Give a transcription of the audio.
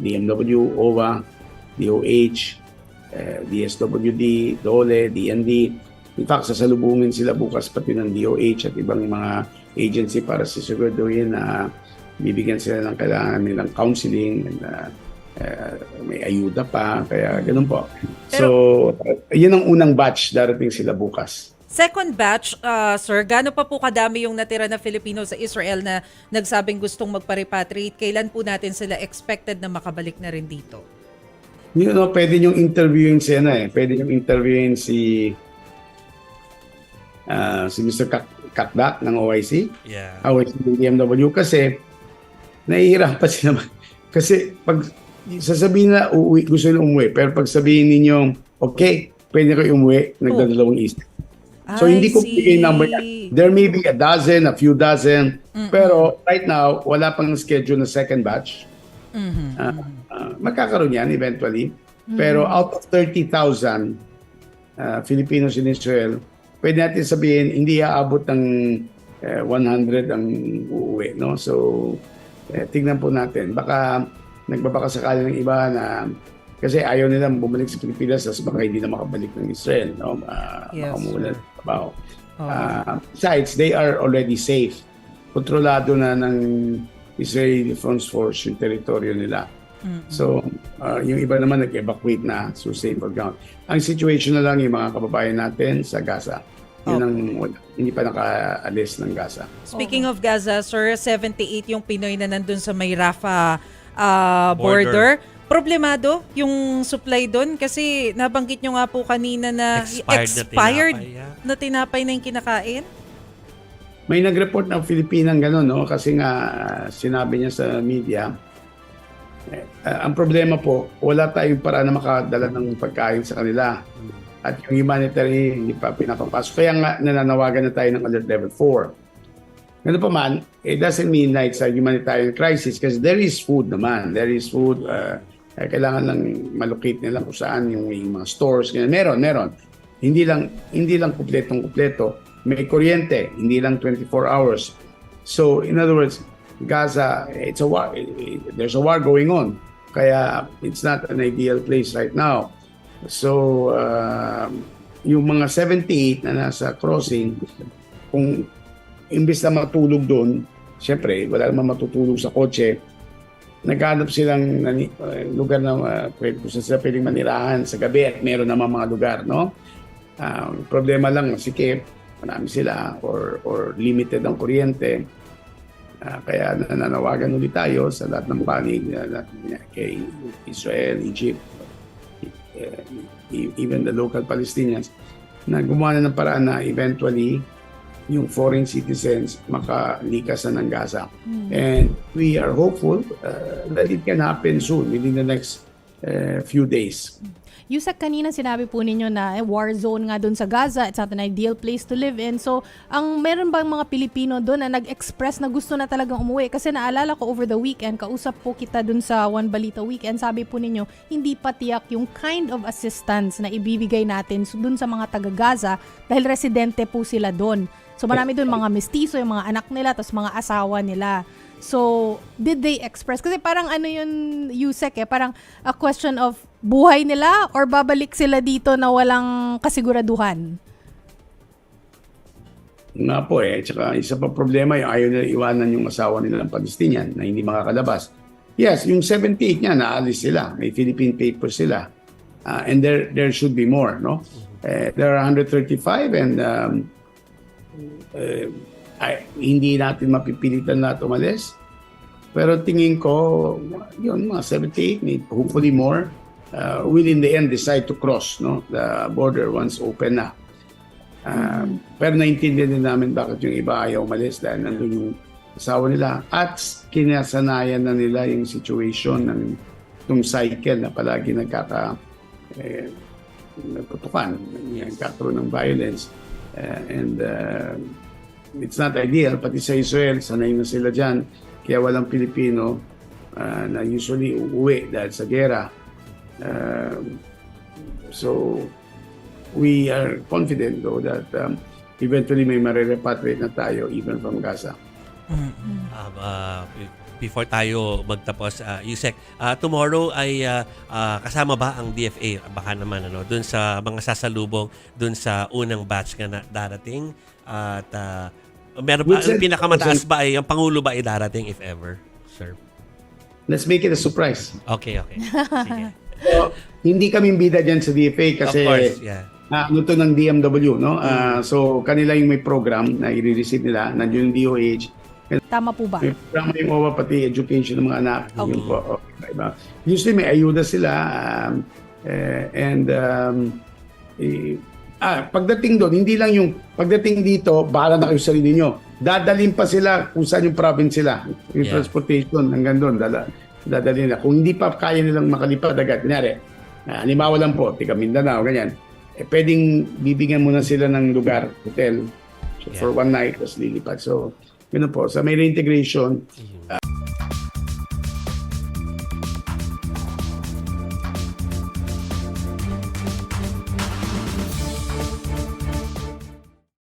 DMW, OWA, DOH, eh, DSWD, DOLE, DND. In fact, sasalubungin sila bukas pati ng DOH at ibang mga agency para sisiguraduhin na bibigyan sila ng kailangan nilang counseling and uh, eh, may ayuda pa. Kaya ganun po. so, yun ang unang batch darating sila bukas. Second batch, uh, sir, gaano pa po kadami yung natira na Filipino sa Israel na nagsabing gustong magpa-repatriate? Kailan po natin sila expected na makabalik na rin dito? You know, pwede niyong interviewin si ano eh. Pwede niyong interviewin si ah, si Mr. Kak Kakdak ng OIC. Yeah. OIC ng DMW kasi nahihirapan sila. Kasi pag sasabihin na uuwi, gusto nila umuwi. Pero pag sabihin ninyo, okay, pwede kayo umuwi, nagdadalawang isip. So I hindi ko bigay number yan. There may be a dozen, a few dozen. Pero right now, wala pang schedule na second batch. Mhm. Ah, ah, magkakaroon yan eventually. Pero out of 30,000 ah, Filipinos in Israel, pwede natin sabihin hindi aabot ng eh, 100 ang uuwi. No? So, eh, tignan po natin. Baka nagbabaka sakali ng iba na kasi ayaw nilang bumalik sa Pilipinas tapos baka hindi na makabalik ng Israel. No? Ah, Yes, sir. ng trabaho. Oo. Ah, besides, they are already safe. Kontrolado na ng Israeli Defense Force yung teritoryo nila. So, ah, yung iba naman nag-evacuate na so safe for ground. Ang situation na lang yung mga kababayan natin sa Gaza. Yun ang wala- hindi pa nakaalis ng Gaza. Speaking of Gaza, sir, 78 yung Pinoy na nandun sa may Rafah ah, Border. border. Problemado yung supply doon kasi nabanggit nyo nga po kanina na Expired na expired tinapay, yeah. na tinapay na yung kinakain. May nag-report ng Filipinang gano'n, no? Kasi nga, sinabi niya sa media, eh, ah, ang problema po, wala tayong para na makadala ng pagkain sa kanila. At yung humanitarian, hindi pa pinapapasok. Kaya nga, nananawagan na tayo ng alert level 4. Ganun pa man, it doesn't mean na it's a humanitarian crisis kasi there is food naman. There is food. Uh, eh, kailangan lang malocate nila kung saan yung, yung mga stores. Ganyan. Meron, meron. Hindi lang hindi lang kumpletong kumpleto. May kuryente, hindi lang 24 hours. So, in other words, Gaza, it's a war. There's a war going on. Kaya it's not an ideal place right now. So, uh, yung mga 78 na nasa crossing, kung imbis na matulog doon, syempre, wala naman matutulog sa kotse, naghanap silang nani, uh, lugar na uh, kung saan sila pwedeng manirahan sa gabi at meron naman mga lugar, no? Ang problema lang, sige, marami sila or, or limited ang kuryente. Ah, kaya nananawagan ulit tayo sa lahat ng panig na, na, kay Israel, Egypt, eh, e- even the local Palestinians na gumawa na ng paraan na eventually yung foreign citizens makalikas na ng Gaza. And we are hopeful uh, that it can happen soon, within the next uh, few days. Yusek, kanina sinabi po ninyo na eh, war zone nga doon sa Gaza. It's not an ideal place to live in. So, ang meron bang mga Pilipino doon na nag-express na gusto na talagang umuwi? Kasi naalala ko over the weekend, kausap po kita doon sa One Balita Weekend. Sabi po ninyo, hindi pa tiyak yung kind of assistance na ibibigay natin doon sa mga taga-Gaza dahil residente po sila doon. So, marami doon mga mestizo, yung mga anak nila, tapos mga asawa nila. So, did they express? Kasi parang ano yun, Yusek eh, parang a question of buhay nila or babalik sila dito na walang kasiguraduhan? Nga po eh, tsaka isa pa problema yung ayaw nila iwanan yung asawa nilang Palestinian na hindi makakalabas. Yes, yung 78 niya, naalis sila. May Philippine papers sila. Ah, and there there should be more, no? Eh, there are 135 and um, eh, ay, hindi natin mapipilitan na umalis. Pero tingin ko, yun, mga 78, may hopefully more, uh, will in the end decide to cross no the border once open na. Um, pero naintindihan din namin bakit yung iba ayaw umalis dahil nandun yung asawa nila at kinasanayan na nila yung situation ng yung cycle na palagi nagkaka eh, nagtutukan, nagkakaroon ng violence Uh, and uh, it's not ideal pati sa Israel sanay na sila dyan. Kaya walang Pilipino uh, na usually uuwi dahil sa gera. Um, so we are confident though that um, eventually may marirepatriate na tayo even from Gaza. Um, uh, before tayo magtapos, uh, Yusek, ah, tomorrow ay ah, ah, kasama ba ang DFA? Baka naman ano, dun sa mga sasalubong dun sa unang batch nga na darating at ah, meron ba, ang pinakamataas ba ay ang pangulo ba ay darating if ever, sir? Let's make it a surprise. Okay, okay. Sige. So, hindi kami bida dyan sa DFA kasi of course, yeah. Ah, ano to ng DMW, no? Ah, so, kanila yung may program na i-receive nila, nandiyon yung DOH. Tama po ba? May programa yung OWA, pati education ng mga anak. Okay. Yun po. Okay, iba. Usually may ayuda sila. Um, eh, and um, eh, ah, pagdating doon, hindi lang yung pagdating dito, bahala na kayo sa sarili nyo. Dadalhin pa sila kung saan yung province sila. Yung Yeah. transportation hanggang doon. Dala, dadalhin nila. Kung hindi pa kaya nilang makalipad agad, kunyari, ah, halimbawa lang po, tiga Mindanao, ganyan. Eh, pwedeng bibigyan muna sila ng lugar, hotel, so, for one night, tapos lilipad. So, yun po. Sa may reintegration,